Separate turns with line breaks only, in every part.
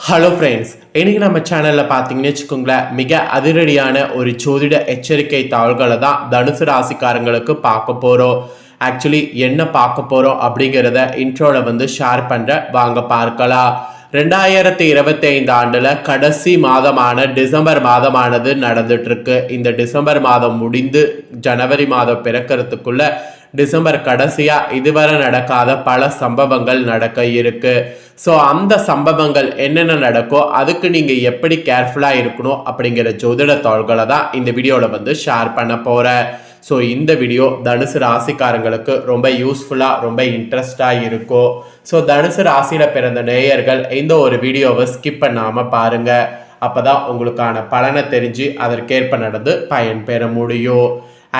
Hello friends இன்றைக்கி நம்ம சேனலில் பார்த்தீங்கன்னு வச்சுக்கோங்களேன் மிக அதிரடியான ஒரு ஜோதிட எச்சரிக்கை தாள்களை தான் தனுசு ராசிக்காரங்களுக்கு பார்க்க போகிறோம் ஆக்சுவலி என்ன பார்க்க போகிறோம் அப்படிங்கிறத இன்ட்ரோவில் வந்து ஷேர் பண்ணுற வாங்க பார்க்கலாம். ரெண்டாயிரத்தி இருபத்தி ஐந்து ஆண்டில் கடைசி மாதமான டிசம்பர் மாதமானது நடந்துட்டுருக்கு. இந்த டிசம்பர் மாதம் முடிந்து ஜனவரி மாதம் பிறக்கிறதுக்குள்ள டிசம்பர் கடைசியாக இதுவரை நடக்காத பல சம்பவங்கள் நடக்க இருக்குது ஸோ அந்த சம்பவங்கள் என்னென்ன நடக்கோ அதுக்கு நீங்கள் எப்படி கேர்ஃபுல்லாக இருக்கணும் அப்படிங்கிற ஜோதிட தாள்களை தான் இந்த வீடியோவில் வந்து ஷேர் பண்ண போகிறேன் ஸோ இந்த வீடியோ தனுசு ராசிக்காரங்களுக்கு ரொம்ப யூஸ்ஃபுல்லாக ரொம்ப இன்ட்ரெஸ்டாக இருக்கும் ஸோ தனுசு ராசியில் பிறந்த நேயர்கள் இந்த ஒரு வீடியோவை ஸ்கிப் பண்ணாமல் பாருங்கள் அப்போ தான் உங்களுக்கான பலனை தெரிஞ்சு அதற்கேற்ப நடந்து பயன்பெற முடியும்.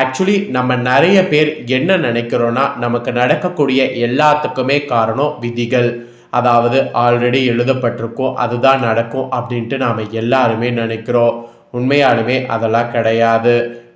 ஆக்சுவலி நம்ம நிறைய பேர் என்ன நினைக்கிறோன்னா நமக்கு நடக்கக்கூடிய எல்லாத்துக்குமே காரணம் விதிகள். அதாவது ஆல்ரெடி எழுதப்பட்டிருக்கோம் அதுதான் நடக்கும் அப்படின்ட்டு நாம் எல்லாருமே நினைக்கிறோம். உண்மையாலுமே அதெல்லாம் கிடையாது.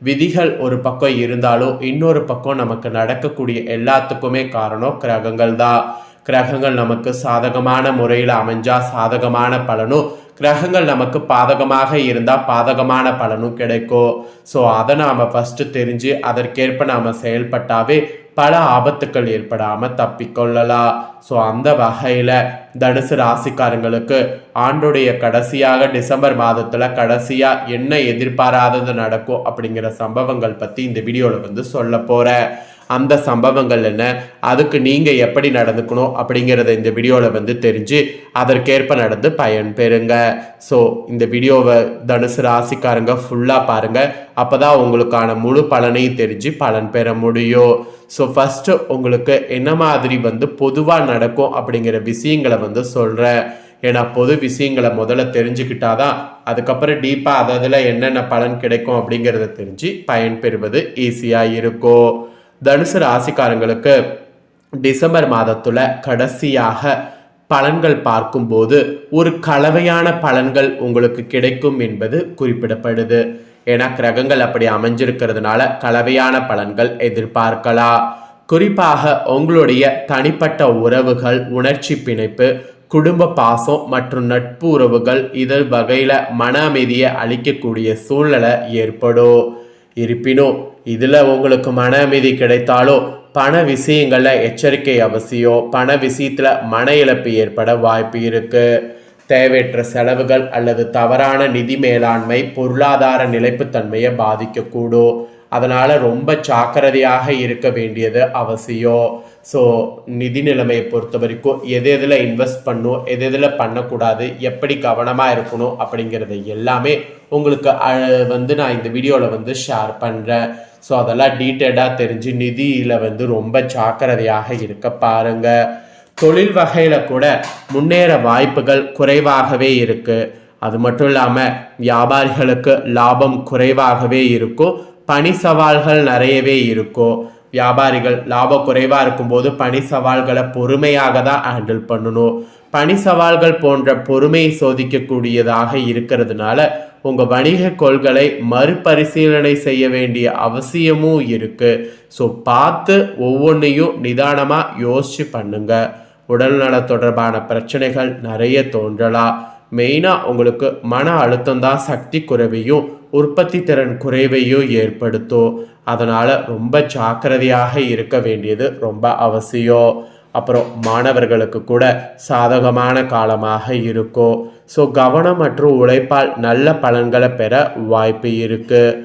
விதிகள் ஒரு பக்கம் இருந்தாலும் இன்னொரு பக்கம் நமக்கு நடக்கக்கூடிய எல்லாத்துக்குமே காரணம் கிரகங்கள் தான். கிரகங்கள் நமக்கு சாதகமான முறையில் அமைஞ்சா சாதகமான பலனும் கிரகங்கள் நமக்கு பாதகமாக இருந்தால் பாதகமான பலனும் கிடைக்கும். ஸோ அதை நாம் ஃபஸ்ட்டு தெரிஞ்சு அதற்கேற்ப நாம் செயல்பட்டாவே பல ஆபத்துக்கள் ஏற்படாமல் தப்பிக்கொள்ளலாம் ஸோ அந்த வகையில் தனுசு ராசிக்காரங்களுக்கு ஆண்டுடைய கடைசியாக டிசம்பர் மாதத்தில் கடைசியாக என்ன எதிர்பாராதது நடக்கும் அப்படிங்கிற சம்பவங்கள் பற்றி இந்த வீடியோவில் வந்து சொல்ல போகிறேன் அந்த சம்பவங்கள் என்ன? அதுக்கு நீங்கள் எப்படி நடந்துக்கணும் அப்படிங்கிறத இந்த வீடியோவில் வந்து தெரிஞ்சு அதற்கேற்ப நடந்து பயன் பெறுங்க. ஸோ இந்த வீடியோவை தனுசு ராசிக்காரங்க ஃபுல்லாக பாருங்கள் அப்போ தான் உங்களுக்கான முழு பலனையும் தெரிஞ்சு பலன் பெற முடியும். ஸோ ஃபஸ்ட்டு உங்களுக்கு என்ன மாதிரி வந்து பொதுவாக நடக்கும் அப்படிங்கிற விஷயங்களை வந்து சொல்கிறேன் ஏன்னா பொது விஷயங்களை முதல்ல தெரிஞ்சுக்கிட்டாதான் அதுக்கப்புறம் டீப்பாக அததில் என்னென்ன பலன் கிடைக்கும் அப்படிங்கிறத தெரிஞ்சு பயன் பெறுவது ஈஸியாக இருக்கும். தனுசு ராசிக்காரங்களுக்கு டிசம்பர் மாதத்துல கடைசியாக பலன்கள் பார்க்கும்போது ஒரு கலவையான பலன்கள் உங்களுக்கு கிடைக்கும் என்பது குறிப்பிடப்படுது. ஏன்னா கிரகங்கள் அப்படி அமைஞ்சிருக்கிறதுனால கலவையான பலன்கள் எதிர்பார்க்கலாம். குறிப்பாக உங்களுடைய தனிப்பட்ட உறவுகள் உணர்ச்சி பிணைப்பு குடும்ப பாசம் மற்றும் நட்பு உறவுகள் இதன் வகையில் மன அமைதியை அளிக்கக்கூடிய சூழ்நிலை ஏற்படும். இருப்பினும் இதில் உங்களுக்கு மன அமைதி கிடைத்தாலோ பண விஷயங்களில் எச்சரிக்கை அவசியம் பண விஷயத்தில் மன இழப்பு ஏற்பட வாய்ப்பு இருக்குது தேவையற்ற செலவுகள் அல்லது தவறான நிதி மேலாண்மை பொருளாதார நிலைப்புத்தன்மையை பாதிக்கக்கூடும். அதனால் ரொம்ப ஜாக்கிரதையாக இருக்க வேண்டியது அவசியம். ஸோ நிதி நிலைமையை பொறுத்த வரைக்கும் எது எதில் இன்வெஸ்ட் பண்ணும் எது எதில் பண்ணக்கூடாது எப்படி கவனமாக இருக்கணும் அப்படிங்கிறது எல்லாமே உங்களுக்கு வந்து நான் இந்த வீடியோவில் வந்து ஷேர் பண்ணுறேன் ஸோ அதெல்லாம் டீட்டெயிலாக தெரிஞ்சு நிதியில் வந்து ரொம்ப ஜாக்கிரதையாக இருக்க பாருங்கள் தொழில் வகையில் கூட முன்னேற வாய்ப்புகள் குறைவாகவே இருக்குது அது மட்டும் இல்லாமல் வியாபாரிகளுக்கு லாபம் குறைவாகவே இருக்கும். பணி சவால்கள் நிறையவே இருக்கும். வியாபாரிகள் லாபம் குறைவாக இருக்கும்போது பணி சவால்களை பொறுமையாக தான் ஹேண்டில் பண்ணணும். பணி சவால்கள் போன்ற பொறுமையை சோதிக்கக்கூடியதாக இருக்கிறதுனால உங்கள் வணிக கொள்களை மறுபரிசீலனை செய்ய வேண்டிய அவசியமும் இருக்குது ஸோ பார்த்து ஒவ்வொன்றையும் நிதானமாக யோசிச்சு பண்ணுங்கள் உடல்நல தொடர்பான பிரச்சனைகள் நிறைய தோன்றலாம். மெயினாக உங்களுக்கு மன அழுத்தம் தான் சக்தி குறைவையும் உற்பத்தி திறன் குறைவையும் ஏற்படுத்தும். அதனால் ரொம்ப ஜாக்கிரதையாக இருக்க வேண்டியது ரொம்ப அவசியம். அப்புறம் மாணவர்களுக்கு கூட சாதகமான காலமாக இருக்கும். ஸோ கவனம் மற்றும் உழைப்பால் நல்ல பலன்களை பெற வாய்ப்பு இருக்குது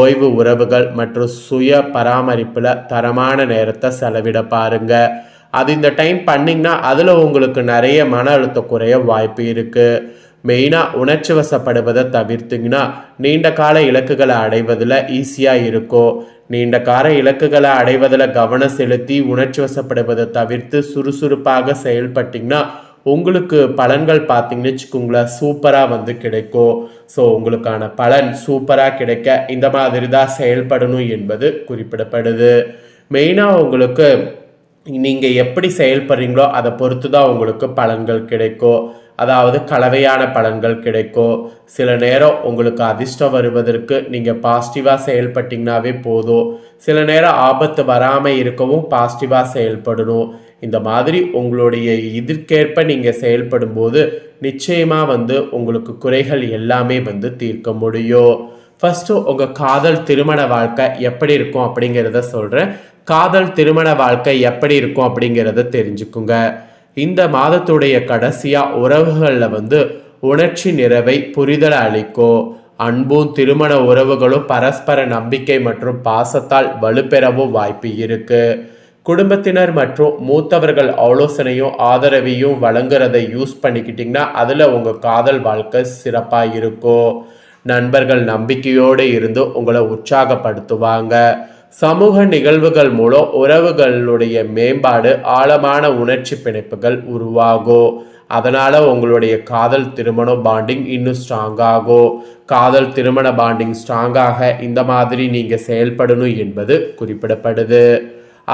ஓய்வு உறவுகள் மற்றும் சுய பராமரிப்பில் தரமான நேரத்தை செலவிட பாருங்கள் அது இந்த டைம் பண்ணிங்கன்னா அதில் உங்களுக்கு நிறைய மன அழுத்தம் குறைய வாய்ப்பு இருக்குது மெயினாக உணர்ச்சி வசப்படுவதை தவிர்த்திங்கன்னா நீண்ட கால இலக்குகளை அடைவதில் ஈஸியாக இருக்கும். நீண்ட கால இலக்குகளை அடைவதில் கவனம் செலுத்தி உணர்ச்சி வசப்படுவதை தவிர்த்து சுறுசுறுப்பாக செயல்பட்டிங்கன்னா உங்களுக்கு பலன்கள் பார்த்தீங்கன்னு வச்சுக்கோங்களேன் சூப்பராக வந்து கிடைக்கும். ஸோ உங்களுக்கான பலன் சூப்பராக கிடைக்க இந்த மாதிரி தான் செயல்படணும் என்பது குறிப்பிடப்படுது. மெயினாக உங்களுக்கு நீங்கள் எப்படி செயல்படுறீங்களோ அதை பொறுத்து தான் உங்களுக்கு பலன்கள் கிடைக்கும் அதாவது கலவையான பலன்கள் கிடைக்கும் சில நேரம் உங்களுக்கு அதிர்ஷ்டம் வருவதற்கு நீங்கள் பாசிட்டிவாக செயல்பட்டிங்கனாவே போதும். சில நேரம் ஆபத்து வராமல் இருக்கவும் பாசிட்டிவாக செயல்படணும். இந்த மாதிரி உங்களுடைய இதற்கேற்ப நீங்கள் செயல்படும்போது நிச்சயமாக வந்து உங்களுக்கு குறைகள் எல்லாமே வந்து தீர்க்க முடியும். ஃபஸ்ட்டு உங்கள் காதல் திருமண வாழ்க்கை எப்படி இருக்கும் அப்படிங்கிறத சொல்கிறேன் காதல் திருமண வாழ்க்கை எப்படி இருக்கும் அப்படிங்கிறத தெரிஞ்சுக்குங்க. இந்த மாதத்துடைய கடைசியாக உறவுகளில் வந்து உணர்ச்சி நிறைவை புரிதலை அளிக்கும் அன்பும் திருமண உறவுகளும் பரஸ்பர நம்பிக்கை மற்றும் பாசத்தால் வலுப்பெறவும் வாய்ப்பு இருக்கு. குடும்பத்தினர் மற்றும் மூத்தவர்கள் ஆலோசனையும் ஆதரவையும் வழங்குறதை யூஸ் பண்ணிக்கிட்டிங்கன்னா அதில் உங்கள் காதல் வாழ்க்கை சிறப்பாக இருக்கும் நண்பர்கள் நம்பிக்கையோடு இருந்து உங்களை உற்சாகப்படுத்துவாங்க. சமூக நிகழ்வுகள் மூலம் உறவுகளுடைய மேம்பாடு ஆழமான உணர்ச்சி பிணைப்புகள் உருவாகும் அதனால் உங்களுடைய காதல் திருமணம் பாண்டிங் இன்னும் ஸ்ட்ராங்காகும் காதல் திருமண பாண்டிங் ஸ்ட்ராங்காக இந்த மாதிரி நீங்கள் செயல்படணும் என்பது குறிப்பிடப்படுது.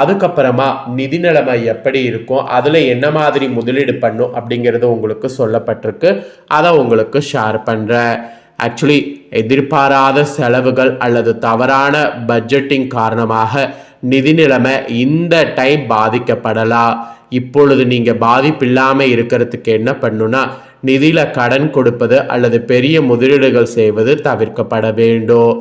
அதுக்கப்புறமா நிதி நிலைமை எப்படி இருக்கும் அதில் என்ன மாதிரி முதலீடு பண்ணும் அப்படிங்கிறது உங்களுக்கு சொல்லப்பட்டிருக்கு. அதை உங்களுக்கு ஷேர் பண்ணுறேன் ஆக்சுவலி எதிர்பாராத செலவுகள் அல்லது தவறான பட்ஜெட்டிங் காரணமாக நிதி நிலைமை இந்த டைம் பாதிக்கப்படலாம் இப்பொழுது நீங்கள் பாதிப்பில்லாமல் இருக்கிறதுக்கு என்ன பண்ணுன்னா நிதியில் கடன் கொடுப்பது அல்லது பெரிய முதலீடுகள் செய்வது தவிர்க்கப்பட வேண்டும்.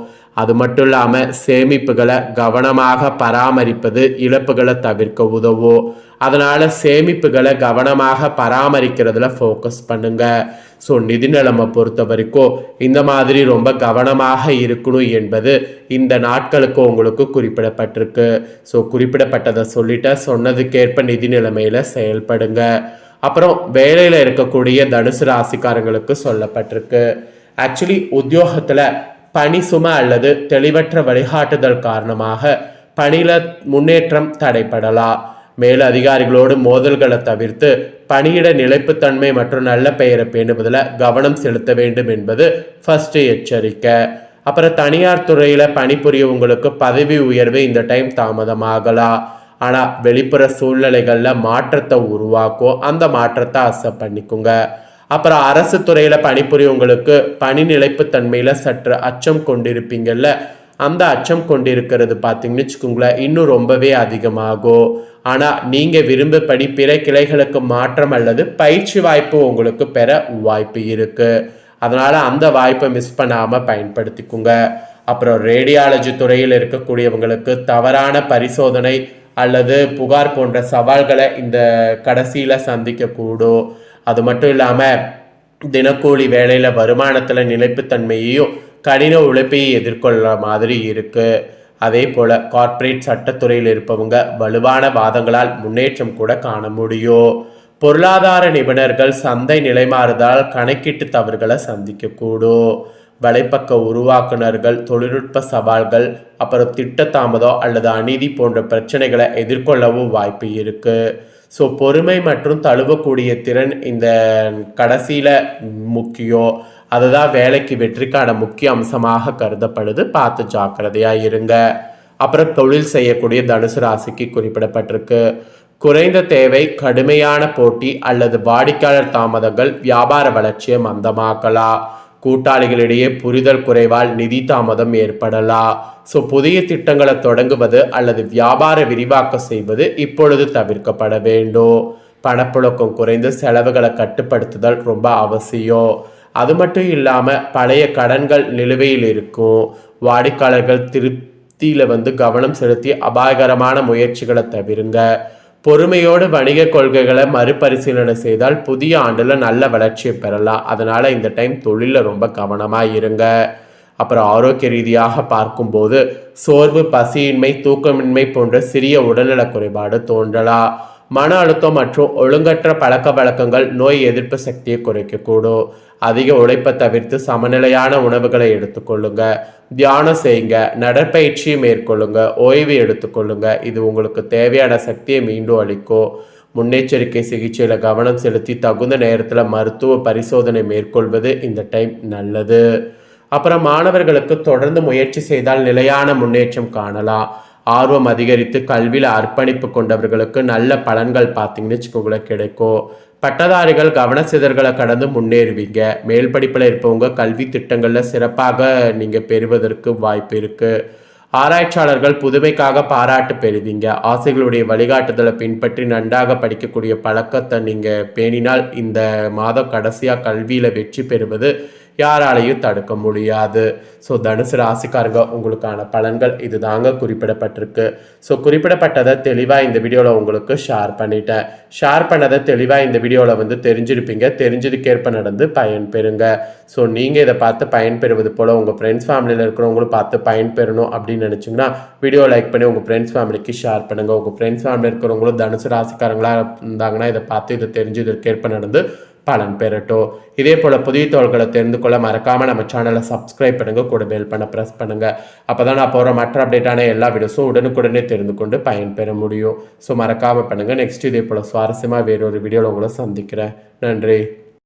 அது மட்டும் இல்லாமல் சேமிப்புகளை கவனமாக பராமரிப்பது இழப்புகளை தவிர்க்க உதவும். அதனால் சேமிப்புகளை கவனமாக பராமரிக்கிறதுல ஃபோக்கஸ் பண்ணுங்கள் ஸோ நிதி நிலைமை பொறுத்த வரைக்கும் இந்த மாதிரி ரொம்ப கவனமாக இருக்கணும் என்பது இந்த நாட்களுக்கு உங்களுக்கு குறிப்பிடப்பட்டிருக்கு. ஸோ குறிப்பிடப்பட்டதை சொல்லிட்ட சொன்னதுக்கேற்ப நிதி நிலைமையில் செயல்படுங்க. அப்புறம் வேலையில் இருக்கக்கூடிய தனுசு ராசிக்காரங்களுக்கு சொல்லப்பட்டிருக்கு. ஆக்சுவலி உத்தியோகத்தில் பணி சுமை அல்லது தெளிவற்ற வழிகாட்டுதல் காரணமாக பணியில முன்னேற்றம் தடைப்படலாம் மேல் அதிகாரிகளோடு மோதல்களை தவிர்த்து பணியிட நிலைப்புத்தன்மை மற்றும் நல்ல பெயரை பேணுவதில் கவனம் செலுத்த வேண்டும் என்பது ஃபர்ஸ்ட் எச்சரிக்கை. அப்புறம் தனியார் துறையில் பணிபுரியவங்களுக்கு பதவி உயர்வு இந்த டைம் தாமதமாகலாம். ஆனால் வெளிப்புற சூழ்நிலைகளில் மாற்றத்தை உருவாக்கும் அந்த மாற்றத்தை அசை பண்ணிக்கோங்க. அப்புறம் அரசு துறையில் பணிபுரியவங்களுக்கு பணி நிலைப்புத்தன்மையில் சற்று அச்சம் கொண்டிருப்பீங்கள்ல அந்த அச்சம் கொண்டிருக்கிறது பார்த்தீங்கன்னு வச்சுக்கோங்களேன் இன்னும் ரொம்பவே அதிகமாகும். ஆனால் நீங்கள் விரும்பப்படி பிற கிளைகளுக்கு மாற்றம் அல்லது பயிற்சி வாய்ப்பு உங்களுக்கு பெற வாய்ப்பு இருக்குது அதனால் அந்த வாய்ப்பை மிஸ் பண்ணாமல் பயன்படுத்திக்குங்க. அப்புறம் ரேடியாலஜி துறையில் இருக்கக்கூடியவங்களுக்கு தவறான பரிசோதனை அல்லது புகார் போன்ற சவால்களை இந்த கடைசியில் சந்திக்கக்கூடும். அது மட்டும் இல்லாமல் தினக்கூலி வேலையில் வருமானத்தில் நிலைப்புத்தன்மையையும் கடின உழைப்பையும் எதிர்கொள்கிற மாதிரி இருக்குது அதே போல் கார்ப்பரேட் சட்டத்துறையில் இருப்பவங்க வலுவான வாதங்களால் முன்னேற்றம் கூட காண முடியும் பொருளாதார நிபுணர்கள் சந்தை நிலைமாறுதல் கணக்கீட்டு தவறுகளை சந்திக்கக்கூடும் வலைப்பக்க உருவாக்குனர்கள் தொழில்நுட்ப சவால்கள் அப்புறம் திட்ட தாமதம் அல்லது அநீதி போன்ற பிரச்சனைகளை எதிர்கொள்ளவும் வாய்ப்பு இருக்குது ஸோ பொறுமை மற்றும் தழுவக்கூடிய திறன் இந்த கடைசியில் முக்கியம். அதுதான் வேலைக்கு வெற்றிக்கான முக்கிய அம்சமாக கருதப்படுது. பார்த்து ஜாக்கிரதையாக இருங்க அப்புறம் தொழில் செய்யக்கூடிய தனுசு ராசிக்கு குறிப்பிடப்பட்டிருக்கு. குறைந்த தேவை கடுமையான போட்டி அல்லது வாடிக்கையாளர் தாமதங்கள் வியாபார வளர்ச்சியை மந்தமாக்கலாம். கூட்டாளிகளிடையே புரிதல் குறைவால் நிதி தாமதம் ஏற்படலாம். ஸோ புதிய திட்டங்களை தொடங்குவது அல்லது வியாபார விரிவாக்கம் செய்வது இப்பொழுது தவிர்க்கப்பட வேண்டும். பணப்புழக்கம் குறைந்து செலவுகளை கட்டுப்படுத்துதல் ரொம்ப அவசியம். அது மட்டும் இல்லாமல் பழைய கடன்கள் நிலுவையில் இருக்கும். வாடிக்கையாளர்கள் திருப்தியில் வந்து கவனம் செலுத்தி அபாயகரமான முயற்சிகளை தவிருங்க. பொறுமையோடு வணிக கொள்கைகளை மறுபரிசீலனை செய்தால் புதிய ஆண்டில் நல்ல வளர்ச்சியை பெறலாம். அதனால் இந்த டைம் தொழிலில் ரொம்ப கவனமாக இருங்க. அப்புறம் ஆரோக்கிய ரீதியாக பார்க்கும்போது சோர்வு பசியின்மை தூக்கமின்மை போன்ற சிறிய உடல்நல குறைபாடு தோன்றலாம். மன அழுத்தம் மற்றும் ஒழுங்கற்ற பழக்க வழக்கங்கள் நோய் எதிர்ப்பு சக்தியை குறைக்கக்கூடும். அதிக உழைப்பை தவிர்த்து சமநிலையான உணவுகளை எடுத்துக்கொள்ளுங்க. தியானம் செய்யுங்க. நடற்பயிற்சியை மேற்கொள்ளுங்க. ஓய்வு எடுத்துக்கொள்ளுங்க. இது உங்களுக்கு தேவையான சக்தியை மீண்டும் அளிக்கும். முன்னெச்சரிக்கை சிகிச்சையில் கவனம் செலுத்தி தகுந்த நேரத்தில் மருத்துவ பரிசோதனை மேற்கொள்வது இந்த டைம் நல்லது. அப்புறம் மாணவர்களுக்கு தொடர்ந்து முயற்சி செய்தால் நிலையான முன்னேற்றம் காணலாம். ஆர்வம் அதிகரித்து கல்வியில் அர்ப்பணிப்பு கொண்டவர்களுக்கு நல்ல பலன்கள் பார்த்தீங்கன்னு வச்சுக்கோங்களேன் கிடைக்கும். பட்டதாரிகள் கவன கடந்து முன்னேறுவீங்க. மேல் படிப்பில் இருப்பவங்க கல்வி திட்டங்களில் சிறப்பாக நீங்கள் பெறுவதற்கு வாய்ப்பு இருக்குது ஆராய்ச்சியாளர்கள் புதுமைக்காக பாராட்டு பெறுவீங்க. ஆசைகளுடைய வழிகாட்டுதலை பின்பற்றி நன்றாக படிக்கக்கூடிய பழக்கத்தை நீங்கள் பேணினால் இந்த மாதம் கடைசியாக கல்வியில் வெற்றி பெறுவது யாராலையும் தடுக்க முடியாது. ஸோ தனுசு ராசிக்காரங்க உங்களுக்கான பலன்கள் இது தாங்க குறிப்பிடப்பட்டிருக்கு. ஸோ குறிப்பிடப்பட்டதை தெளிவாக இந்த வீடியோவில் உங்களுக்கு ஷேர் பண்ணிட்டேன். ஷேர் பண்ணதை தெளிவாக இந்த வீடியோவில் வந்து தெரிஞ்சிருப்பீங்க. தெரிஞ்சதுக்கேற்ப நடந்து பயன் பெறுங்க. ஸோ நீங்கள் இதை பார்த்து பயன் பெறுவது போல் உங்கள் ஃப்ரெண்ட்ஸ் ஃபேமிலியில் இருக்கிறவங்களும் பார்த்து பயன் பெறணும் அப்படின்னு நினச்சிங்கன்னா வீடியோ லைக் பண்ணி உங்கள் ஃப்ரெண்ட்ஸ் ஃபேமிலிக்கு ஷேர் பண்ணுங்கள் உங்கள் ஃப்ரெண்ட்ஸ் ஃபேமிலி இருக்கிறவங்களும் தனுசு ராசிக்காரங்களாக இருந்தாங்கன்னா இதை பார்த்து இதை தெரிஞ்சதற்கேற்ப நடந்து பலன் பெறட்டும். இதே போல் புதிய தோள்களை தெரிந்து கொள்ள மறக்காமல் நம்ம சேனலை சப்ஸ்கிரைப் பண்ணுங்கள் கூட பெல் பண்ண ப்ரெஸ் பண்ணுங்கள் அப்போ தான் நான் போகிற மற்ற அப்டேட்டான எல்லா வீடியோஸும் உடனுக்குடனே தெரிந்து கொண்டு பயன் பெற முடியும். ஸோ மறக்காமல் பண்ணுங்கள் நெக்ஸ்ட் இதே போல் சுவாரஸ்யமாக வேறொரு வீடியோவில் உங்களை சந்திக்கிறேன். நன்றி.